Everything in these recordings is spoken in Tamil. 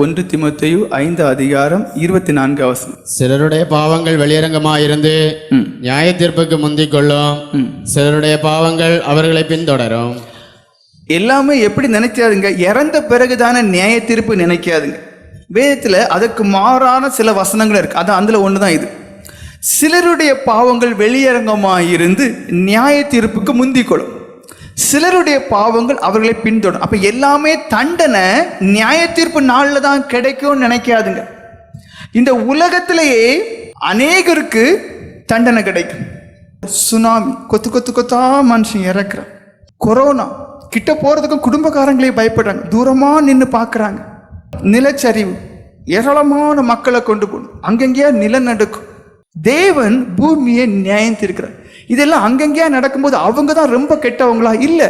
ஒன்று திமுத்தையு ஐந்து அதிகாரம் இருபத்தி நான்கு அவசரம். சிலருடைய பாவங்கள் வெளியரங்கமாயிருந்து நியாய தீர்ப்புக்கு முந்திக் கொள்ளும். சிலருடைய பாவங்கள் அவர்களை பின்தொடரும். எல்லாமே எப்படி நினைக்காதுங்க? இறந்த பிறகுதானே நியாய தீர்ப்பு நினைக்காதுங்க. வேதத்தில் அதுக்கு மாறான சில வசனங்கள் இருக்கு. அது அதில் ஒன்று தான் இது. சிலருடைய பாவங்கள் வெளியரங்கமாக இருந்து நியாய தீர்ப்புக்கு முந்திக் கொள்ளும். சிலருடைய பாவங்கள் அவர்களை பின்தொடரும். அப்போ எல்லாமே தண்டனை நியாய தீர்ப்பு நாளில் தான் கிடைக்கும்னு நினைக்காதுங்க. இந்த உலகத்திலேயே அநேகருக்கு தண்டனை கிடைக்கும். சுனாமி கொத்து கொத்து கொத்தா மனுஷன் இறக்குறான். கொரோனா கிட்ட போறதுக்கும் குடும்பக்காரங்களே பயப்படுறாங்க. தூரமா நின்று பார்க்குறாங்க நிலச்சரிவு ஏராளமான மக்களை கொண்டு போகணும். அங்கங்கேயா நிலநடுக்கும். தேவன் பூமியை நியாயம் தீர்க்கிறார் இதெல்லாம் அங்கங்கேயா நடக்கும்போது அவங்க தான் ரொம்ப கெட்டவங்களா? இல்லை.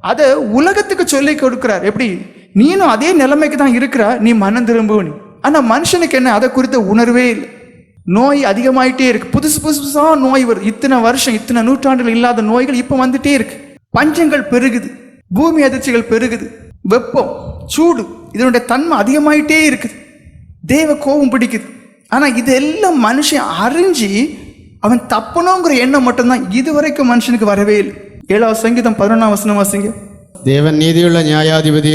அதை உலகத்துக்கு சொல்லி கொடுக்குறார். எப்படி? நீனும் அதே நிலைமைக்கு தான் இருக்கிற நீ மனம் திரும்புவனி ஆனால் மனுஷனுக்கு என்ன? அதை குறித்த உணர்வே இல்லை. நோய் அதிகமாயிட்டே இருக்கு. புதுசு புதுசு புதுசாக நோய் வருது இத்தனை வருஷம் இத்தனை நூற்றாண்டுகள் இல்லாத நோய்கள் இப்போ வந்துட்டே இருக்கு. பஞ்சங்கள் பெருகுது. பூமி அதிர்ச்சிகள் பெருகுது. வெப்பம் சூடு இதனுடைய தன்மை அதிகமாயிட்டே இருக்குது. தேவ கோபம் பிடிக்குது. ஆனால் இதெல்லாம் மனுஷன் அறிஞ்சு அவன் தப்பணுங்கிற எண்ணம் மட்டும்தான் இதுவரைக்கும் மனுஷனுக்கு வரவே இல்லை. ஏழாவது சங்கீதம் பதினொன்றாம் வசனம் வாசிங்க. தேவன் நீதியுள்ள நியாயாதிபதி.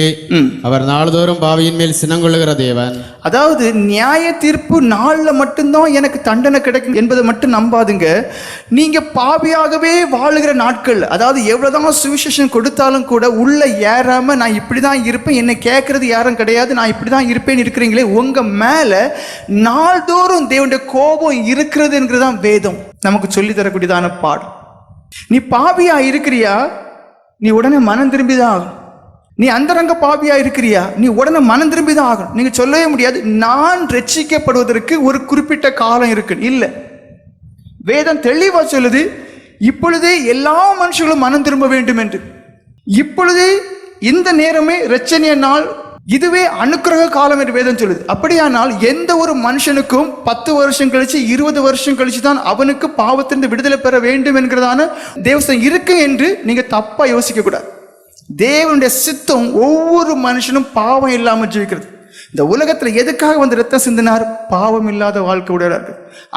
அவர் நாள்தோறும் பாவியின் மேல் சினங்கொள்ளுகிற தேவன். அதாவது நியாய தீர்ப்பு நாளில் மட்டும்தான் எனக்கு தண்டனை கிடைக்கும் என்பதை மட்டும் நம்பாதுங்க. நீங்க பாவியாகவே வாழுகிற நாட்கள் அதாவது எவ்வளவுதான் சுவிசேஷம் கொடுத்தாலும் கூட உள்ள ஏறாம நான் இப்படி தான் இருப்பேன் என்னை கேட்கறது யாரும் கிடையாது நான் இப்படி தான் இருப்பேன் இருக்கிறீங்களே உங்க மேல நாள்தோறும் தேவனுடைய கோபம் இருக்கிறதுங்கிறது தான் வேதம். நமக்கு சொல்லி தரக்கூடியதான பாடம். நீ பாவியா இருக்கிறியா? நீ உடனே மனம் திரும்பி தான் ஆகும் நீ அந்தரங்க பாவியா இருக்கிறியா? நீ உடனே மனம் திரும்பி தான் ஆகணும். நீங்க சொல்லவே முடியாது. நான் ரட்சிக்கப்படுவதற்கு ஒரு குறிப்பிட்ட காலம் இருக்கு. இல்லை. வேதம் தெளிவா சொல்லுது இப்பொழுதே எல்லா மனுஷர்களும் மனம் திரும்ப வேண்டும் என்று. இப்பொழுதே இந்த நேரமே ரச்சனைய நாள் இதுவே அனுக்கிரக காலம் என்று வேதம் சொல்லுது. அப்படியானால் எந்த ஒரு மனுஷனுக்கும் பத்து வருஷம் கழிச்சு இருபது வருஷம் கழிச்சு தான் அவனுக்கு பாவத்திலிருந்து விடுதலை பெற வேண்டும் என்கிறதான தேவசம் இருக்கு என்று நீங்க தப்பா யோசிக்க கூடாது. தேவனுடைய சித்தம் ஒவ்வொரு மனுஷனும் பாவம் இல்லாமல் ஜீவிக்கிறது. இந்த உலகத்தில் எதுக்காக வந்து ரத்தம் சிந்தினார்? பாவம் இல்லாத வாழ்க்கை உடையவராக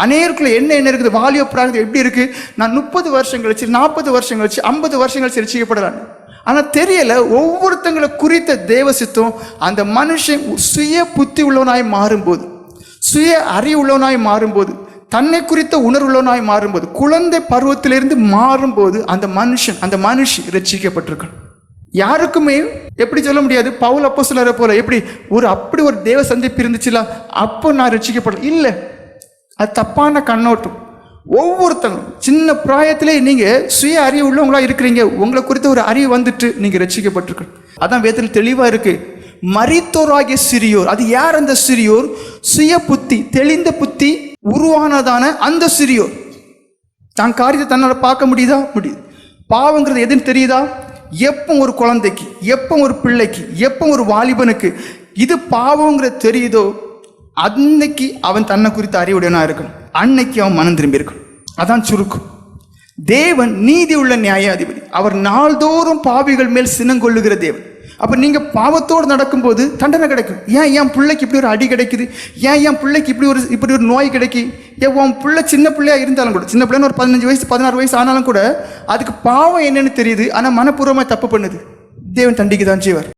அநேருக்குள்ள என்ன என்ன இருக்குது? வாலிய பிராகத்தை எப்படி இருக்கு? நான் முப்பது வருஷம் கழிச்சு நாற்பது வருஷம் கழிச்சு ஐம்பது வருஷம் கழிச்சு ரசிக்கப்படுறாங்க ஆனால் தெரியலை ஒவ்வொருத்தங்களை குறித்த தேவ சித்தம் அந்த மனுஷன் சுய புத்தி உள்ளவனாய் மாறும்போது சுய அறிவுள்ளவனாய் மாறும்போது தன்னை குறித்த உணர்வுள்ளவனாய் மாறும்போது குழந்தை பருவத்திலிருந்து மாறும்போது அந்த மனுஷன் அந்த மனுஷி ரசிக்கப்பட்டிருக்கான் யாருக்குமே எப்படி சொல்ல முடியாது? பவுல் அப்போ போல எப்படி ஒரு அப்படி ஒரு தேவ சந்திப்பு இருந்துச்சுல அப்போ நான் ரசிக்கப்படல இல்லை அது தப்பான கண்ணோட்டம். ஒவ்வொருத்தரும் சின்ன பிராயத்திலே நீங்கள் சுய அறிவு உள்ளவங்களா இருக்கிறீங்க. உங்களை குறித்த ஒரு அறிவு வந்துட்டு நீங்கள் ரசிக்கப்பட்டிருக்க அதான் வேதத்தில் தெளிவாக இருக்கு. மரித்தோராகிய சிறியோர் அது யார் அந்த சிறியோர்? சுய புத்தி தெளிந்த புத்தி உருவானதான அந்த சிறியோர். தான் காரியத்தை தன்னால் பார்க்க முடியுதா? முடியுது. பாவங்கிறது எதுன்னு தெரியுதா? எப்போ ஒரு குழந்தைக்கு எப்போ ஒரு பிள்ளைக்கு எப்போ ஒரு வாலிபனுக்கு இது பாவங்கிறது தெரியுதோ அன்னைக்கு அவன் தன்னை குறித்த அறிவுடையனா இருக்கணும். அன்னைக்கு அவன் மனம் திரும்பியிருக்கணும் அதான் சுருக்கம். தேவன் நீதி உள்ள நியாயாதிபதி. அவர் நாள்தோறும் பாவிகள் மேல் சினங்கொள்ளுகிற தேவன். அப்போ நீங்கள் பாவத்தோடு நடக்கும்போது தண்டனை கிடைக்கும். ஏன் என் பிள்ளைக்கு இப்படி ஒரு அடி கிடைக்குது? ஏன் என் பிள்ளைக்கு இப்படி ஒரு இப்படி ஒரு நோய் கிடைக்கி? ஏன் உன் பிள்ளை சின்ன பிள்ளையா இருந்தாலும் கூட சின்ன பிள்ளைன்னு ஒரு பதினஞ்சு வயசு பதினாறு வயசு ஆனாலும் கூட அதுக்கு பாவம் என்னன்னு தெரியுது ஆனால் மனப்பூர்வமாக தப்பு பண்ணுது. தேவன் தண்டிக்கு தான் செய்வார்.